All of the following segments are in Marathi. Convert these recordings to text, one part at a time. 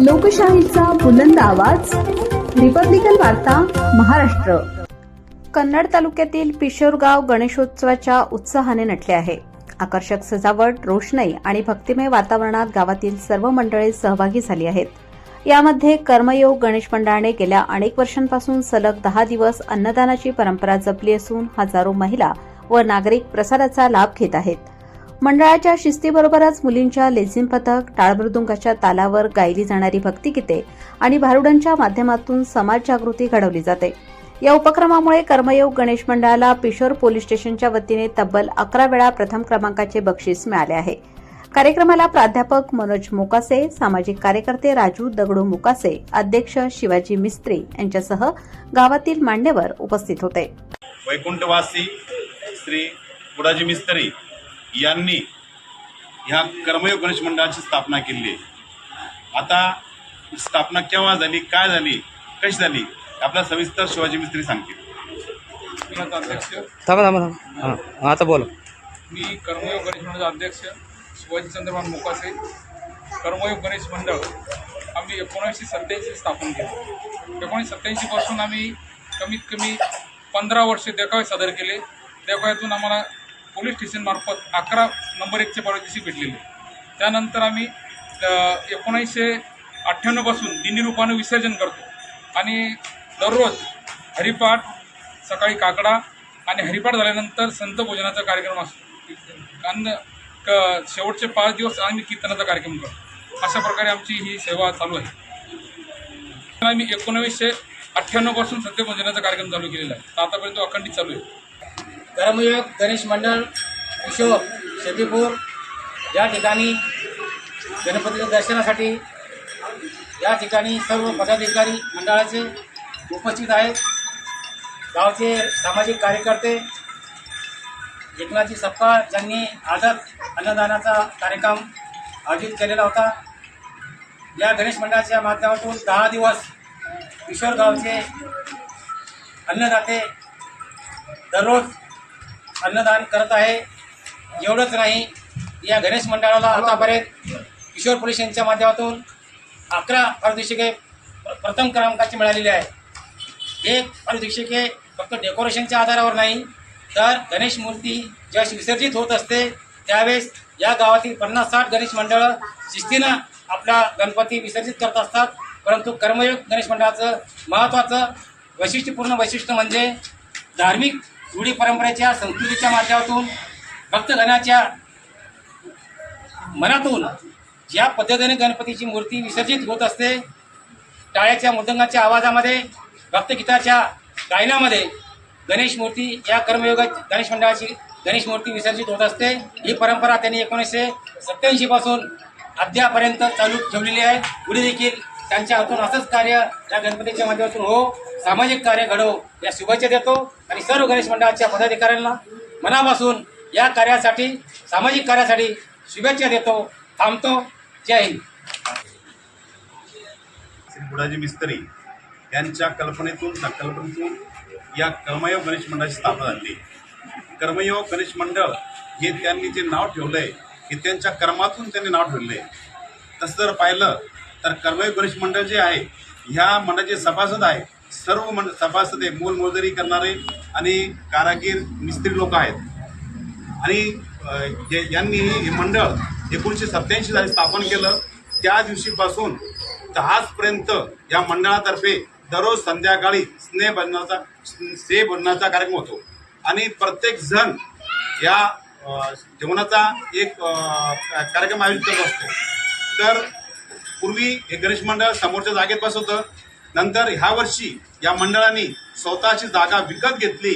लोकशाहीचा बुलंद आवाज रिपब्लिकन वार्ता महाराष्ट्र. कन्नड तालुक्यातील पिशोरगाव गणेशोत्सवाच्या उत्साहाने नटले आहे. आकर्षक सजावट रोषणाई आणि भक्तिमय वातावरणात गावातील सर्व मंडळे सहभागी झाली आहेत. यामध्ये कर्मयोग गणेश मंडळाने गेल्या अनेक वर्षांपासून सलग दहा दिवस अन्नदानाची परंपरा जपली असून हजारो महिला व नागरिक प्रसादाचा लाभ घेत आहेत. मंडळाच्या शिस्तीबरोबरच मुलींच्या लेझिम पथक टाळमृदुंगाच्या तालावर गायली जाणारी भक्तिगीते आणि भारुडांच्या माध्यमातून समाज जागृती घडवली जाते. या उपक्रमामुळे कर्मयोग गणेश मंडळाला पिशोर पोलीस स्टेशनच्या वतीने तब्बल अकरा वेळा प्रथम क्रमांकाचे बक्षीस मिळाले आहे. कार्यक्रमाला प्राध्यापक मनोज मोकासे सामाजिक कार्यकर्ते राजू दगडू मुकासे अध्यक्ष शिवाजी मिस्त्री यांच्यासह गावातील मान्यवर उपस्थित होते. वैकुंठवासी श्री बुडाजी मिस्त्री यांनी ह्या कर्मयोग गणेश मंडळाची स्थापना केली. आहे आता स्थापना केव्हा झाली काय झाली कशी झाली आपला सविस्तर शिवाजी मिस्त्री सांगतील. थांबा थांबा थांबा. आता बोला. मी कर्मयोग गणेश मंडळाचा अध्यक्ष शिवाजी चंद्रमान मोकासे. कर्मयोग गणेश मंडळ आम्ही एकोणीसशे सत्त्याऐंशी स्थापन केलं. एकोणीसशे सत्त्याऐंशीपासून आम्ही कमीत कमी पंधरा वर्षे देखावे सादर केले. देखाव्यातून आम्हाला पोलीस स्टेशनमार्फत अकरा नंबर एकचे पारितोषिक भेटलेले. त्यानंतर आम्ही एकोणीसशे अठ्ठ्याण्णवपासून दिंडी रूपानं विसर्जन करतो. आणि दररोज हरिपाठ सकाळी काकडा आणि हरिपाठ झाल्यानंतर संत भोजनाचा कार्यक्रम असतो. अन्न क शेवटचे पाच दिवस आम्ही कीर्तनाचा कार्यक्रम करतो. अशा प्रकारे आमची ही सेवा चालू आहे. आम्ही एकोणवीसशे अठ्ठ्याण्णवपासून सत्यभोजनाचा कार्यक्रम चालू केलेला आहे. तर आतापर्यंत अखंडित चालू आहे. कर्मयोग गणेश मंडळ किशोर शेतीपूर या ठिकाणी गणपतीच्या दर्शनासाठी या ठिकाणी सर्व पदाधिकारी मंडळाचे उपस्थित आहेत. गावचे सामाजिक कार्यकर्ते एकनाथजी सप्पा ज्यांनी आदत अन्नदानाचा कार्यक्रम आयोजित केलेला होता या गणेश मंडळाच्या माध्यमातून दहा दिवस किशोर गावचे अन्नदाते दररोज अन्नदान करत आहे. एवढंच नाही या गणेश मंडळाला आतापर्यंत किशोर पोलीस यांच्या माध्यमातून अकरा पारितोषिके प्रथम क्रमांकाची मिळालेली आहे. हे पारितोषिके फक्त डेकोरेशनच्या आधारावर नाही तर गणेश मूर्ती ज्यावेळेस विसर्जित होत असते त्यावेळेस या गावातील पन्नास साठ गणेश मंडळं शिस्तीनं आपला गणपती विसर्जित करत असतात. परंतु कर्मयोग गणेश मंडळाचं महत्त्वाचं वैशिष्ट्यपूर्ण वैशिष्ट्य म्हणजे धार्मिक रूढी परंपरेच्या संस्कृतीच्या माध्यमातून भक्तगणाच्या मनातून ज्या पद्धतीने गणपतीची मूर्ती विसर्जित होत असते टाळ्याच्या मृदंगाच्या आवाजामध्ये भक्तगीताच्या गायनामध्ये गणेश मूर्ती या कर्मयोग गणेश मंडळाची गणेश मूर्ती विसर्जित होत असते. ही परंपरा त्यांनी एकोणीसशे सत्याऐंशी पासून अद्यापर्यंत चालू ठेवलेली आहे. पुढे देखील त्यांच्या हातून असंच कार्य या गणपतीच्या माध्यमातून हो. सामाजिक कार्य घडव या शुभेच्छा देतो आणि सर्व गणेश मंडळाच्या पदाधिकाऱ्यांना मनापासून या कार्यासाठी सामाजिक कार्यासाठी शुभेच्छा देतो थांबतो. जय हिंद. बुडाजी मिस्त्री यांच्या कल्पनेतून संकल्पनेतून या कर्मयोग गणेश मंडळाची स्थापना झाली. कर्मयोग गणेश मंडळ हे त्यांनी जे नाव ठेवलंय हे त्यांच्या कर्मातून त्यांनी नाव ठेवलंय. तसं जर पाहिलं तर कर्मयोग गणेश मंडळ जे आहे ह्या मंडळाचे सभासद आहे सर्व मंड सभासद आहे मोलमजुरी करणारे आणि कारागीर मिस्त्री लोक आहेत. आणि जे- यांनी हे मंडळ एकोणीसशे सत्याऐंशी साली स्थापन केलं. त्या दिवशीपासून तर आजपर्यंत या मंडळातर्फे दररोज संध्याकाळी स्नेह स्नेहभजनाचा स्नेह कार्यक्रम होतो. आणि प्रत्येक जण या जेवणाचा एक कार्यक्रम आयोजित करत असतो. तर पूर्वी हे गणेश मंडळ समोरच्या जागेत बसवतं नंतर ह्या वर्षी या मंडळांनी स्वतःची जागा विकत घेतली.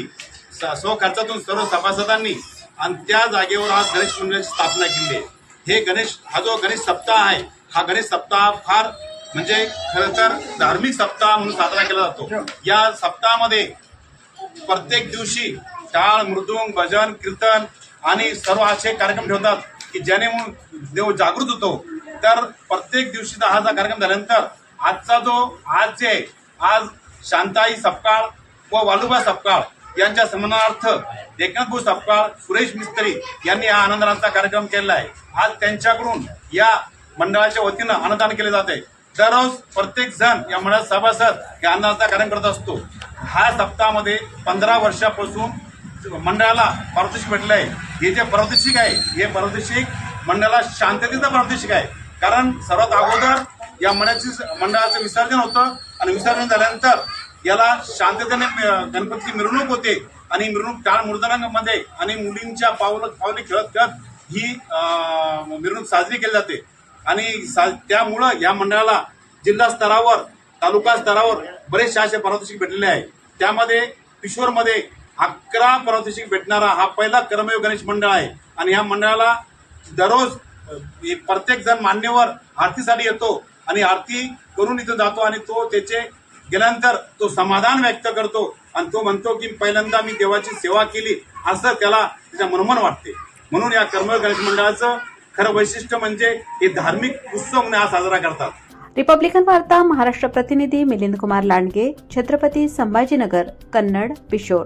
स्वखर्चातून सर्व सभासदांनी आणि त्या जागेवर आज गणेश मंडळाची स्थापना केली. हे गणेश हा जो गणेश सप्ताह आहे हा गणेश सप्ताह फार म्हणजे खरं तर धार्मिक सप्ताह म्हणून साजरा केला जातो. या सप्ताहामध्ये प्रत्येक दिवशी टाळ मृदुंग भजन कीर्तन आणि सर्व असे कार्यक्रम ठेवतात की ज्याने म्हणून देव जागृत होतो. तर प्रत्येक दिवशीचा हा जो कार्यक्रम झाल्यानंतर आजचा जो आज जे आहे, आज शांताई सपकाळ व वालुबा सपकाळ यांच्या सन्मानार्थ एकनाथ सपकाळ सुरेश मिस्त्री यांनी हा आनंदनाचा कार्यक्रम केलेला आहे. आज त्यांच्याकडून या मंडळाच्या वतीनं अन्नदान केले जाते. दररोज प्रत्येक जण या मंडळात सभासद या अन्नदानाचा कार्यक्रम करत असतो. हा सप्ताहामध्ये पंधरा वर्षापासून मंडळाला पारितोषिक भेटलं आहे हे जे पारितोषिक आहे हे पारितोषिक मंडळाला शांततेचं पारितोषिक आहे. कारण सर्वात अगोदर या मंडळाची मंडळाचं विसर्जन होतं आणि विसर्जन झाल्यानंतर याला शांततेने गणपतीची मिरवणूक होते आणि मिरवणूक टाळ मृदंगामध्ये आणि मुलींच्या पावलं पावले खेळत खेळत ही मिरवणूक साजरी केली जाते. आणि सा त्यामुळं या मंडळाला जिल्हा स्तरावर तालुका स्तरावर बरेचसे असे पारितोषिक भेटलेले आहे. त्यामध्ये किशोरमध्ये अकरा पारितोषिक भेटणारा हा पहिला कर्मयोग गणेश मंडळ आहे. आणि या मंडळाला दररोज प्रत्येक जण मान्यवर आरतीसाठी येतो. आणि आरती करून इथं जातो आणि तो त्याचे गेल्यानंतर तो समाधान व्यक्त करतो आणि तो म्हणतो की पहिल्यांदा मी देवाची सेवा केली असं त्याला त्याच्या मनमन वाटते. म्हणून या कर्मयोग गणेश मंडळाचं खरं वैशिष्ट्य म्हणजे हे धार्मिक उत्सव म्हणून हा साजरा करतात. रिपब्लिकन वार्ता महाराष्ट्र प्रतिनिधी मिलिंद कुमार लांडगे छत्रपती संभाजीनगर कन्नड पिशोर.